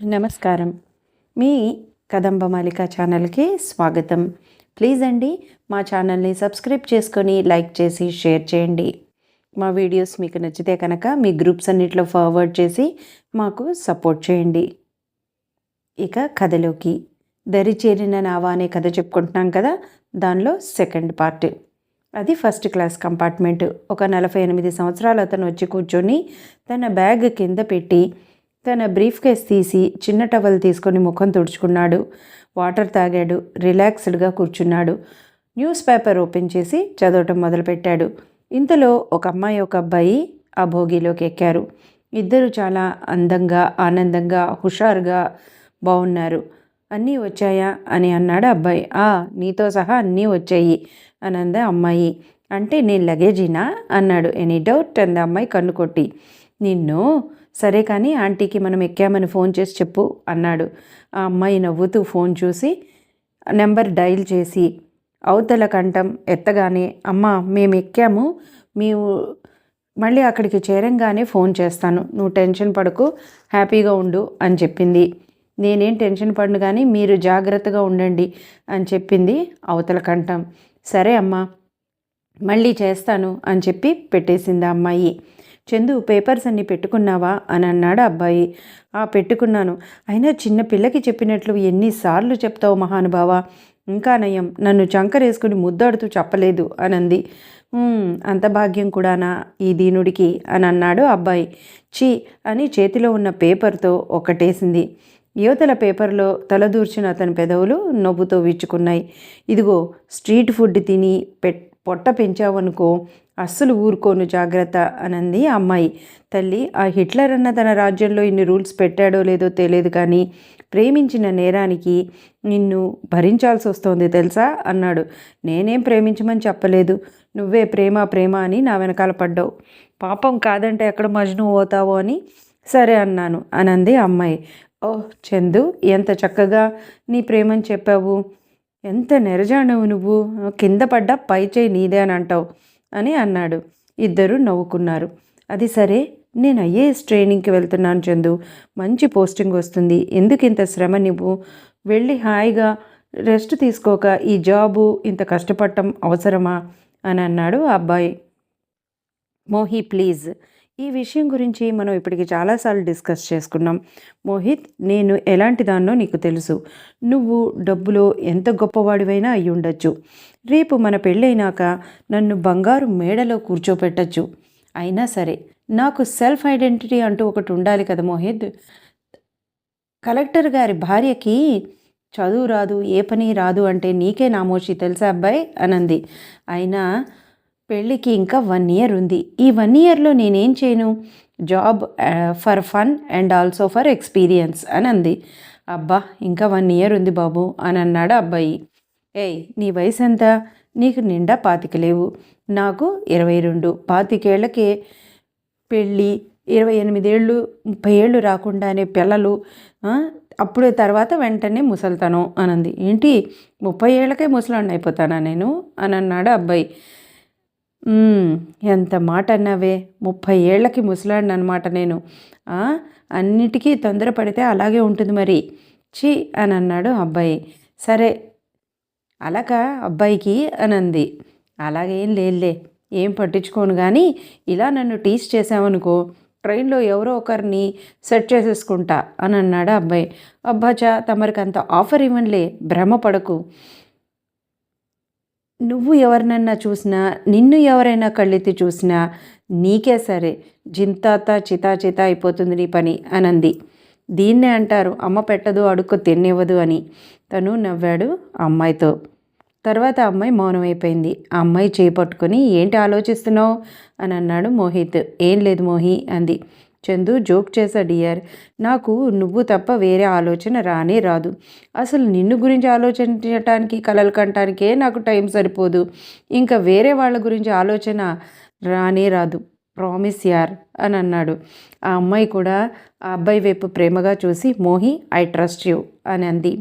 నమస్కారం. మీ కదంబ మాలిక ఛానల్కి స్వాగతం. ప్లీజ్ అండి మా ఛానల్ని సబ్స్క్రైబ్ చేసుకొని లైక్ చేసి షేర్ చేయండి. మా వీడియోస్ మీకు నచ్చితే కనుక మీ గ్రూప్స్ అన్నిట్లో ఫార్వర్డ్ చేసి మాకు సపోర్ట్ చేయండి. ఇక కథలోకి. దరి చేరిన నావా అనే కథ చెప్పుకుంటున్నాం కదా దానిలో సెకండ్ పార్ట్. అది ఫస్ట్ క్లాస్ కంపార్ట్మెంట్. ఒక నలభై ఎనిమిది సంవత్సరాలు అతను వచ్చి కూర్చొని తన బ్యాగ్ కింద పెట్టి తన బ్రీఫ్ కేస్ తీసి చిన్న టవల్ తీసుకొని ముఖం తుడుచుకున్నాడు. వాటర్ తాగాడు. రిలాక్స్డ్గా కూర్చున్నాడు. న్యూస్ పేపర్ ఓపెన్ చేసి చదవటం మొదలుపెట్టాడు. ఇంతలో ఒక అమ్మాయి ఒక అబ్బాయి ఆ భోగిలోకి ఎక్కారు. ఇద్దరు చాలా అందంగా ఆనందంగా హుషారుగా బాగున్నారు అన్నీ వచ్చాయా? అని అన్నాడు అబ్బాయి. ఆ నీతో సహా అన్నీ వచ్చాయి అని అంది అమ్మాయి. అంటే నేను లగేజీనా? అన్నాడు. Any doubt? అంది అమ్మాయి కన్ను కొట్టి. నిన్ను? సరే కానీ ఆంటీకి మనం ఎక్కామని ఫోన్ చేసి చెప్పు అన్నాడు. ఆ అమ్మాయి నవ్వుతూ ఫోన్ చూసి నెంబర్ డైల్ చేసి అవతల కంఠం ఎత్తగానే అమ్మ మేము ఎక్కాము మేము మళ్ళీ అక్కడికి చేరంగానే ఫోన్ చేస్తాను నువ్వు టెన్షన్ పడకు హ్యాపీగా ఉండు అని చెప్పింది. నేనేం టెన్షన్ పడను కానీ మీరు జాగ్రత్తగా ఉండండి అని చెప్పింది అవతల కంఠం. సరే అమ్మా మళ్ళీ చేస్తాను అని చెప్పి పెట్టేసింది ఆ అమ్మాయి. చందు పేపర్స్ అన్నీ పెట్టుకున్నావా? అని అన్నాడు అబ్బాయి. ఆ పెట్టుకున్నాను. అయినా చిన్న పిల్లకి చెప్పినట్లు ఎన్నిసార్లు చెప్తావు మహానుభావ? ఇంకా నయం. నన్ను చంకరేసుకుని ముద్దాడుతూ చెప్పలేదు అనంది. అంత భాగ్యం కూడానా ఈ దీనుడికి? అని అన్నాడు అబ్బాయి. చీ అని చేతిలో ఉన్న పేపర్తో ఒకటేసింది. యువతల పేపర్లో తలదూర్చిన అతని పెదవులు నవ్వుతో విచ్చుకున్నాయి. ఇదిగో స్ట్రీట్ ఫుడ్ తిని పెట్ పొట్ట పెంచావనుకో అస్సలు ఊరుకోను జాగ్రత్త అనంది ఆ అమ్మాయి. తల్లి ఆ హిట్లర్ అన్న తన రాజ్యంలో ఇన్ని రూల్స్ పెట్టాడో లేదో తెలియదు కానీ ప్రేమించిన నేరానికి నిన్ను భరించాల్సి వస్తోంది తెలుసా? అన్నాడు. నేనేం ప్రేమించమని చెప్పలేదు. నువ్వే ప్రేమ ప్రేమ అని నా వెనకాల పడ్డావు. పాపం కాదంటే ఎక్కడ మజ్ను పోతావో అని సరే అన్నాను అనంది అమ్మాయి. ఓహ్ చందు ఎంత చక్కగా నీ ప్రేమని చెప్పావు. ఎంత నెరజానవు నువ్వు. కింద పడ్డా పై చేయి నీదే అని అంటావు. అని అన్నాడు. ఇద్దరు నవ్వుకున్నారు. అది సరే నేను ఐఏఎస్ ట్రైనింగ్కి వెళ్తున్నాను చందు. మంచి పోస్టింగ్ వస్తుంది. ఎందుకు ఇంత శ్రమ నువ్వు? వెళ్ళి హాయిగా రెస్ట్ తీసుకోక ఈ జాబు ఇంత కష్టపడటం అవసరమా? అని అన్నాడు ఆ అబ్బాయి. మోహి ప్లీజ్. ఈ విషయం గురించి మనం ఇప్పటికి చాలాసార్లు డిస్కస్ చేసుకున్నాం. మోహిత్ నేను ఎలాంటి దాన్నో నీకు తెలుసు. నువ్వు డబ్బులో ఎంత గొప్పవాడివైనా అయి ఉండొచ్చు. రేపు మన పెళ్ళైనాక నన్ను బంగారు మేడలో కూర్చోపెట్టచ్చు. అయినా సరే నాకు సెల్ఫ్ ఐడెంటిటీ అంటూ ఒకటి ఉండాలి కదా మోహిత్. కలెక్టర్ గారి భార్యకి చదువు రాదు ఏ పని రాదు అంటే నీకే నామోషి తెలుసా అబ్బాయి? అనంది. అయినా పెళ్ళికి ఇంకా వన్ ఇయర్ ఉంది. ఈ వన్ ఇయర్లో నేనేం చేయను? Job for fun and also for experience అని అంది. అబ్బా ఇంకా వన్ ఇయర్ ఉంది బాబు అని అన్నాడు అబ్బాయి. ఏయ్ నీ వయసు ఎంత? నీకు నిండా పాతిక లేవు. నాకు ఇరవై రెండు. పాతికేళ్ళకే పెళ్ళి ఇరవై ఎనిమిదేళ్ళు ముప్పై ఏళ్ళు రాకుండానే పిల్లలు అప్పుడు తర్వాత వెంటనే ముసల్తాను అనంది ఏంటి? ముప్పై ఏళ్ళకే ముసలాన్ని అయిపోతానా నేను? అని అన్నాడు అబ్బాయి. ఎంత మాట అన్నావే ముప్పై ఏళ్ళకి ముసలాడిని అనమాట నేను అన్నిటికీ తొందరపడితే అలాగే ఉంటుంది మరి. చి అని అన్నాడు అబ్బాయి. సరే. అలాగా అబ్బాయికి అని అంది అలాగేం లేదులే. ఏం పట్టించుకోను కానీ ఇలా నన్ను టీస్ చేసావనుకో ట్రైన్లో ఎవరో ఒకరిని సెట్ చేసేసుకుంటా అని అన్నాడు అబ్బాయి. అబ్బాచా తమరికి అంత ఆఫర్ ఇవ్వనులే భ్రమపడకు నువ్వు ఎవరినన్నా చూసినా నిన్ను ఎవరైనా కళ్ళెత్తి చూసినా నీకే సరే జింతాత చితా అయిపోతుంది నీ పని అనంది. దీన్నే అంటారు అమ్మ పెట్టదు అడుక్కు తినివ్వదు అని. తను నవ్వాడు అమ్మాయితో. తర్వాత అమ్మాయి మౌనమైపోయింది ఆ అమ్మాయి చేపట్టుకొని ఏంటి ఆలోచిస్తున్నావు? అని అన్నాడు మోహిత్. ఏం లేదు మోహి అంది. చందు జోక్ చేశా డియర్ నాకు నువ్వు తప్ప వేరే ఆలోచన రానే రాదు. అసలు నిన్ను గురించి ఆలోచించటానికి కలలు కంటానికే నాకు టైం సరిపోదు. ఇంకా వేరే వాళ్ళ గురించి ఆలోచన రానే రాదు. ప్రామిస్ యార్ అని అన్నాడు. ఆ అమ్మాయి కూడా ఆ అబ్బాయి వైపు ప్రేమగా చూసి మోహి ఐ ట్రస్ట్ యూ అని అంది.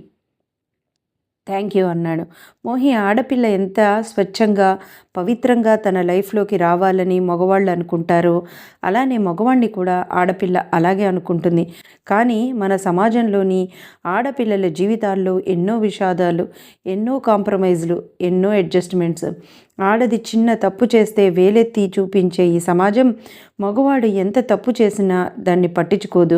థ్యాంక్ యూ అన్నాడు. మోహి ఆడపిల్ల ఎంత స్వచ్ఛంగా పవిత్రంగా తన లైఫ్లోకి రావాలని మగవాళ్ళు అనుకుంటారో అలానే మగవాణ్ణి కూడా ఆడపిల్ల అలాగే అనుకుంటుంది. కానీ మన సమాజంలోని ఆడపిల్లల జీవితాల్లో ఎన్నో విషాదాలు ఎన్నో కాంప్రమైజ్లు ఎన్నో అడ్జస్ట్మెంట్స్. ఆడది చిన్న తప్పు చేస్తే వేలెత్తి చూపించే ఈ సమాజం మగవాడు ఎంత తప్పు చేసినా దాన్ని పట్టించుకోదు.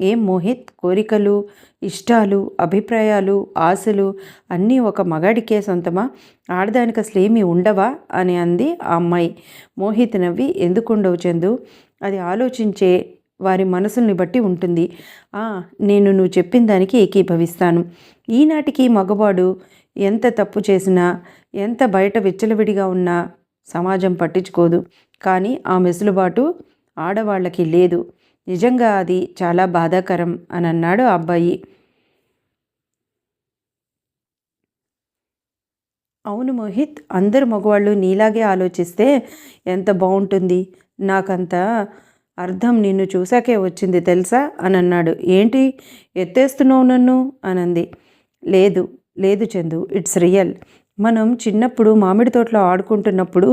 ఏం మోహిత్? కోరికలు ఇష్టాలు అభిప్రాయాలు ఆశలు అన్నీ ఒక మగాడికే సొంతమా? ఆడదానికి అసలు ఏమీ ఉండవా? అని అంది ఆ అమ్మాయి. మోహిత్ నవ్వి ఎందుకు ఉండవు చందు? అది ఆలోచించే వారి మనసుల్ని బట్టి ఉంటుంది. నేను నువ్వు చెప్పిన దానికి ఏకీభవిస్తాను. ఈనాటికి మగవాడు ఎంత తప్పు చేసినా ఎంత బయట విచ్చలవిడిగా ఉన్నా సమాజం పట్టించుకోదు. కానీ ఆ మెసులుబాటు ఆడవాళ్ళకి లేదు. నిజంగా అది చాలా బాధాకరం అని అన్నాడు ఆ అబ్బాయి. అవును మోహిత్ అందరు మగవాళ్ళు నీలాగే ఆలోచిస్తే ఎంత బాగుంటుంది? నాకంత అర్థం నిన్ను చూశాకే వచ్చింది తెలుసా? అని అన్నాడు. ఏంటి? ఎత్తేస్తున్నావు నన్ను? అనంది. లేదు లేదు చందు ఇట్స్ రియల్. మనం చిన్నప్పుడు మామిడి తోటలో ఆడుకుంటున్నప్పుడు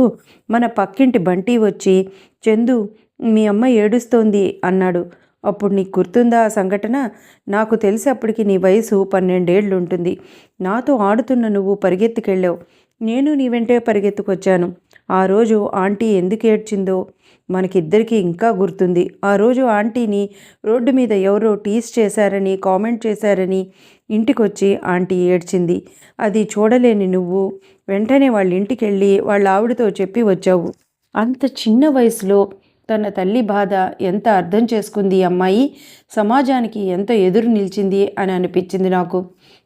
మన పక్కింటి బంటి వచ్చి చందు మీ అమ్మ ఏడుస్తోంది అన్నాడు. అప్పుడు నీకు గుర్తుందా ఆ సంఘటన? నాకు తెలిసి అప్పటికి నీ వయసు పన్నెండేళ్ళు ఉంటుంది నాతో ఆడుతున్న నువ్వు పరిగెత్తుకెళ్ళావు. నేను నీ వెంటే పరిగెత్తుకొచ్చాను. ఆ రోజు ఆంటీ ఎందుకు ఏడ్చిందో మనకిద్దరికీ ఇంకా గుర్తుంది. ఆ రోజు ఆంటీని రోడ్డు మీద ఎవరో టీస్ చేశారని కామెంట్ చేశారని ఇంటికొచ్చి ఆంటీ ఏడ్చింది. అది చూడలేని నువ్వు. వెంటనే వాళ్ళ ఇంటికి వెళ్ళి వాళ్ళ ఆవిడతో చెప్పి వచ్చావు. అంత చిన్న వయసులో తన తల్లి బాధ ఎంత అర్థం చేసుకుంది అమ్మాయి? సమాజానికి ఎంత ఎదురు నిలిచింది? అని అనిపించింది నాకు.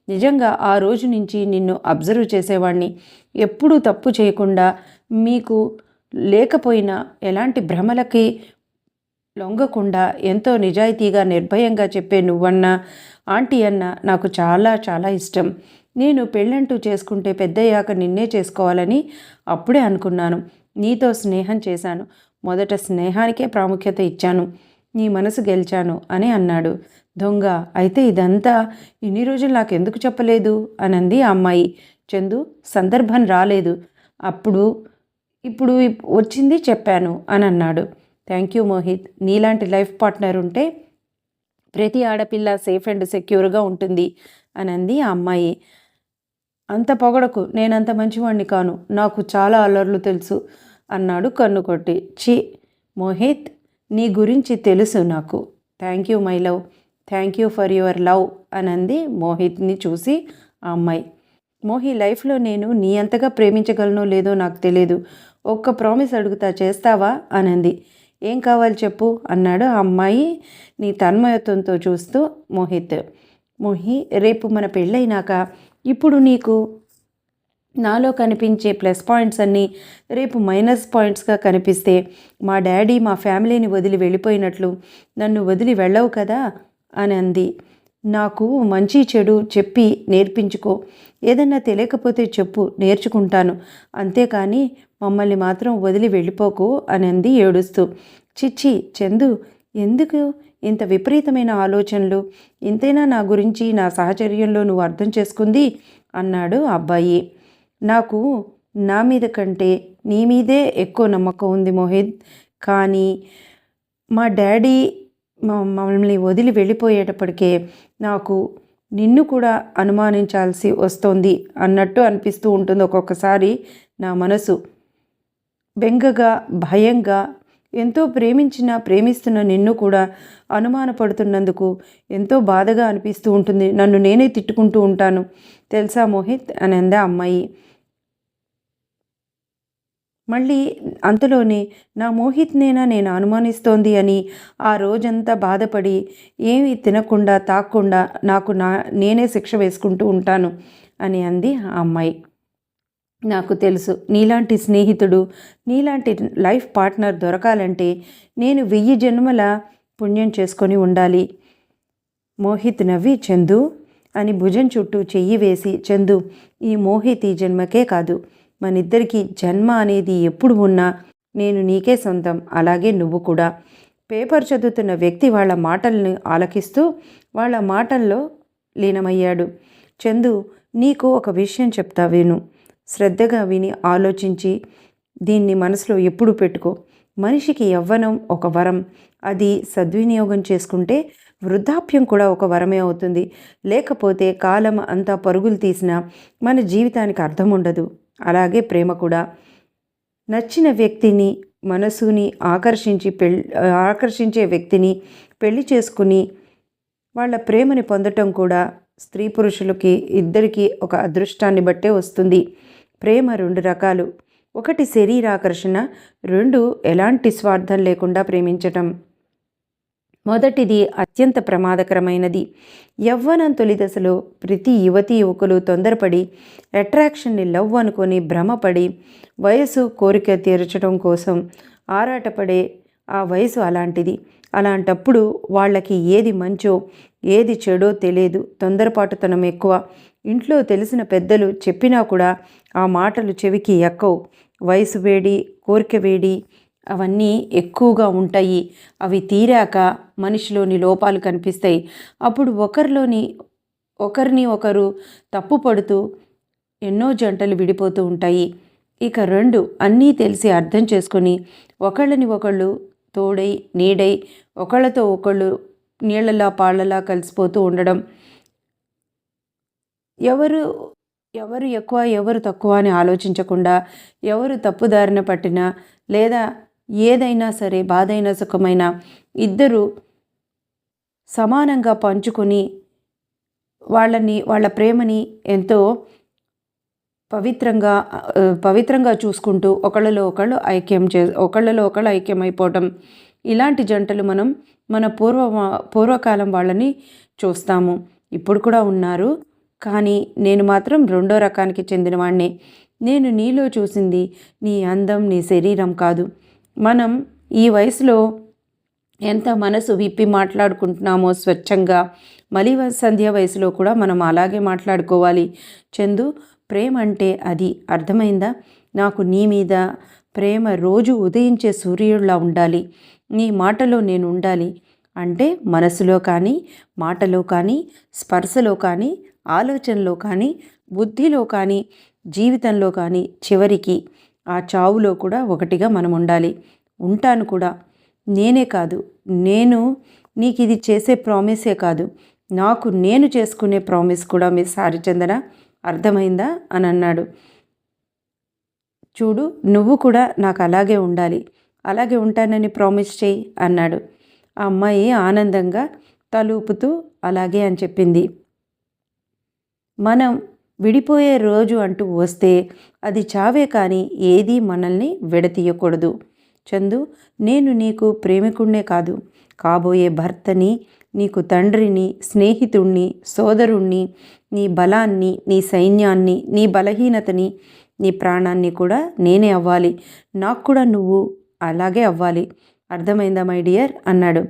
నిజంగా ఆ రోజు నుంచి నిన్ను అబ్జర్వ్ చేసేవాడిని ఎప్పుడూ తప్పు చేయకుండా మీకు లేకపోయినా ఎలాంటి భ్రమలకి లొంగకుండా ఎంతో నిజాయితీగా నిర్భయంగా చెప్పే నువ్వన్నా ఆంటీ అన్న నాకు చాలా చాలా ఇష్టం. నేను పెళ్ళంటూ చేసుకుంటే పెద్దయ్యాక నిన్నే చేసుకోవాలని అప్పుడే అనుకున్నాను. నీతో స్నేహం చేశాను. మొదట స్నేహానికే ప్రాముఖ్యత ఇచ్చాను. నీ మనసు గెలిచాను అని అన్నాడు. దొంగ అయితే ఇదంతా ఇన్ని రోజులు నాకు ఎందుకు చెప్పలేదు? అనంది ఆ అమ్మాయి. చందు సందర్భం రాలేదు. అప్పుడు ఇప్పుడు వచ్చింది చెప్పాను అని అన్నాడు థ్యాంక్ యూ మోహిత్. నీలాంటి లైఫ్ పార్ట్నర్ ఉంటే ప్రతి ఆడపిల్ల సేఫ్ అండ్ సెక్యూర్గా ఉంటుంది అనంది ఆ అమ్మాయి. అంత పొగడకు నేనంత మంచివాణ్ణి కాను. నాకు చాలా అల్లర్లు తెలుసు. అన్నాడు కన్ను కొట్టి చి మోహిత్ నీ గురించి తెలుసు నాకు. Thank you my love. Thank you for your love అనంది మోహిత్ని చూసి ఆ అమ్మాయి. మోహి లైఫ్లో నేను నీ అంతగా ప్రేమించగలనో లేదో నాకు తెలియదు ఒక్క ప్రామిస్ అడుగుతా చేస్తావా అనంది. ఏం కావాలి చెప్పు అన్నాడు ఆ అమ్మాయి నీ తన్మయత్వంతో చూస్తూ మోహిత్. మోహి రేపు మన పెళ్ళైనాక ఇప్పుడు నీకు నాలో కనిపించే ప్లస్ పాయింట్స్ అన్నీ రేపు మైనస్ పాయింట్స్గా కనిపిస్తే మా డాడీ మా ఫ్యామిలీని వదిలి వెళ్ళిపోయినట్లు నన్ను వదిలి వెళ్ళవు కదా అని అంది. నాకు మంచి చెడు చెప్పి నేర్పించుకో. ఏదన్నా తెలియకపోతే చెప్పు నేర్చుకుంటాను. అంతేకాని మమ్మల్ని మాత్రం వదిలి వెళ్ళిపోకు అని అంది ఏడుస్తూ. చిచ్చి చందు ఎందుకు ఇంత విపరీతమైన ఆలోచనలు? ఇంతైనా నా గురించి నా సహచర్యంలో నువ్వు అర్థం చేసుకుంది? అన్నాడు అబ్బాయి. నాకు నా మీద కంటే నీ మీదే ఎక్కువ నమ్మకం ఉంది మోహిత్. కానీ మా డాడీ మమ్మల్ని వదిలి వెళ్ళిపోయేటప్పటికే నాకు నిన్ను కూడా అనుమానించాల్సి వస్తోంది అన్నట్టు అనిపిస్తూ ఉంటుంది ఒక్కొక్కసారి నా మనసు. బెంగగా భయంగా ఎంతో ప్రేమించిన ప్రేమిస్తున్న నిన్ను కూడా అనుమానపడుతున్నందుకు ఎంతో బాధగా అనిపిస్తూ ఉంటుంది. నన్ను నేనే తిట్టుకుంటూ ఉంటాను. తెలుసా మోహిత్? అని అందా అమ్మాయి. మళ్ళీ అంతలోనే నా మోహిత్నేనా నేను అనుమానిస్తోంది అని ఆ రోజంతా బాధపడి ఏమీ తినకుండా తాక్కుండా నాకు నా నేనే శిక్ష వేసుకుంటూ ఉంటాను అని అంది ఆ అమ్మాయి. నాకు తెలుసు. నీలాంటి స్నేహితుడు నీలాంటి లైఫ్ పార్ట్నర్ దొరకాలంటే నేను వెయ్యి జన్మల పుణ్యం చేసుకొని ఉండాలి. మోహిత్ నవ్వి చందు అని భుజం చుట్టూ చెయ్యి వేసి చందు ఈ మోహిత్ ఈ జన్మకే కాదు. మనిద్దరికీ జన్మ అనేది ఎప్పుడు ఉన్నా నేను నీకే సొంతం అలాగే నువ్వు కూడా. పేపర్ చదువుతున్న వ్యక్తి వాళ్ళ మాటల్ని ఆలకిస్తూ వాళ్ళ మాటల్లో లీనమయ్యాడు. చందు నీకు ఒక విషయం చెప్తా విను. శ్రద్ధగా విని ఆలోచించి దీన్ని మనసులో ఎప్పుడు పెట్టుకో. మనిషికి యవ్వనం ఒక వరం. అది సద్వినియోగం చేసుకుంటే వృద్ధాప్యం కూడా ఒక వరమే అవుతుంది. లేకపోతే కాలం అంతా పరుగులు తీసినా మన జీవితానికి అర్థం ఉండదు. అలాగే ప్రేమ కూడా. నచ్చిన వ్యక్తిని మనసుని ఆకర్షించి పెళ్ళి ఆకర్షించే వ్యక్తిని పెళ్ళి చేసుకుని వాళ్ళ ప్రేమని పొందటం కూడా స్త్రీ పురుషులకి ఇద్దరికీ ఒక అదృష్టాన్ని బట్టే వస్తుంది. ప్రేమ రెండు రకాలు. ఒకటి శరీరాకర్షణ రెండు ఎలాంటి స్వార్థం లేకుండా ప్రేమించటం. మొదటిది అత్యంత ప్రమాదకరమైనది. యవ్వనం తొలి దశలో ప్రతి యువతి యువకులు తొందరపడి అట్రాక్షన్ని లవ్ అనుకొని భ్రమపడి వయసు కోరిక తీర్చడం కోసం ఆరాటపడే ఆ వయసు అలాంటిది. అలాంటప్పుడు వాళ్ళకి ఏది మంచో ఏది చెడో తెలియదు. తొందరపాటుతనం ఎక్కువ. ఇంట్లో తెలిసిన పెద్దలు చెప్పినా కూడా ఆ మాటలు చెవికి ఎక్కవు. వయసు వేడి కోరిక వేడి అవన్నీ ఎక్కువగా ఉంటాయి. అవి తీరాక మనిషిలోని లోపాలు కనిపిస్తాయి. అప్పుడు ఒకరిలోని ఒకరిని ఒకరు తప్పు పడుతూ ఎన్నో జంటలు విడిపోతూ ఉంటాయి. ఇక రెండు అన్నీ తెలిసి అర్థం చేసుకొని ఒకళ్ళని ఒకళ్ళు తోడై నీడై ఒకళ్ళతో ఒకళ్ళు నీళ్ళలా పాళ్ళలా కలిసిపోతూ ఉండడం. ఎవరు ఎవరు ఎక్కువ ఎవరు తక్కువ అని ఆలోచించకుండా ఎవరు తప్పుదారిన పట్టినా లేదా ఏదైనా సరే బాధైన సుఖమైన ఇద్దరు సమానంగా పంచుకొని వాళ్ళని వాళ్ళ ప్రేమని ఎంతో పవిత్రంగా పవిత్రంగా చూసుకుంటూ ఒకళ్ళలో ఒకళ్ళు ఐక్యం చే ఒకళ్ళలో ఒకళ్ళు ఐక్యమైపోవటం. ఇలాంటి జంటలు మనం మన పూర్వ పూర్వకాలం వాళ్ళని చూస్తాము. ఇప్పుడు కూడా ఉన్నారు. కానీ నేను మాత్రం రెండో రకానికి చెందినవాణ్ణే నేను నీలో చూసింది నీ అందం నీ శరీరం కాదు. మనం ఈ వయసులో ఎంత మనసు విప్పి మాట్లాడుకుంటున్నామో స్వచ్ఛంగా మలి సంధ్య వయసులో కూడా మనం అలాగే మాట్లాడుకోవాలి. చందు ప్రేమ అంటే అది అర్థమైందా? నాకు నీ మీద ప్రేమ రోజు ఉదయించే సూర్యుడిలా ఉండాలి. నీ మాటలో నేను ఉండాలి. అంటే మనసులో కానీ మాటలో కానీ స్పర్శలో కానీ ఆలోచనలో కానీ బుద్ధిలో కానీ జీవితంలో కానీ చివరికి ఆ చావులో కూడా ఒకటిగా మనం ఉండాలి. ఉంటాను కూడా. నేనే కాదు. నేను నీకు ఇది చేసే ప్రామిసే కాదు. నాకు నేను చేసుకునే ప్రామిస్ కూడా మీ సారిచందన. అర్థమైందా? అని అన్నాడు. చూడు నువ్వు కూడా నాకు అలాగే ఉండాలి. అలాగే ఉంటానని ప్రామిస్ చేయి అన్నాడు. ఆ అమ్మాయి ఆనందంగా తలూపుతూ అలాగే అని చెప్పింది. మనం విడిపోయే రోజు అంటూ వస్తే అది చావే కానీ ఏదీ మనల్ని విడతీయకూడదు. చందు నేను నీకు ప్రేమికుణ్ణే కాదు. కాబోయే భర్తని నీకు తండ్రిని స్నేహితుణ్ణి సోదరుణ్ణి నీ బలాన్ని నీ సైన్యాన్ని నీ బలహీనతని నీ ప్రాణాన్ని కూడా నేనే అవ్వాలి. నాకు కూడా నువ్వు అలాగే అవ్వాలి. అర్థమైందా మై డియర్? అన్నాడు.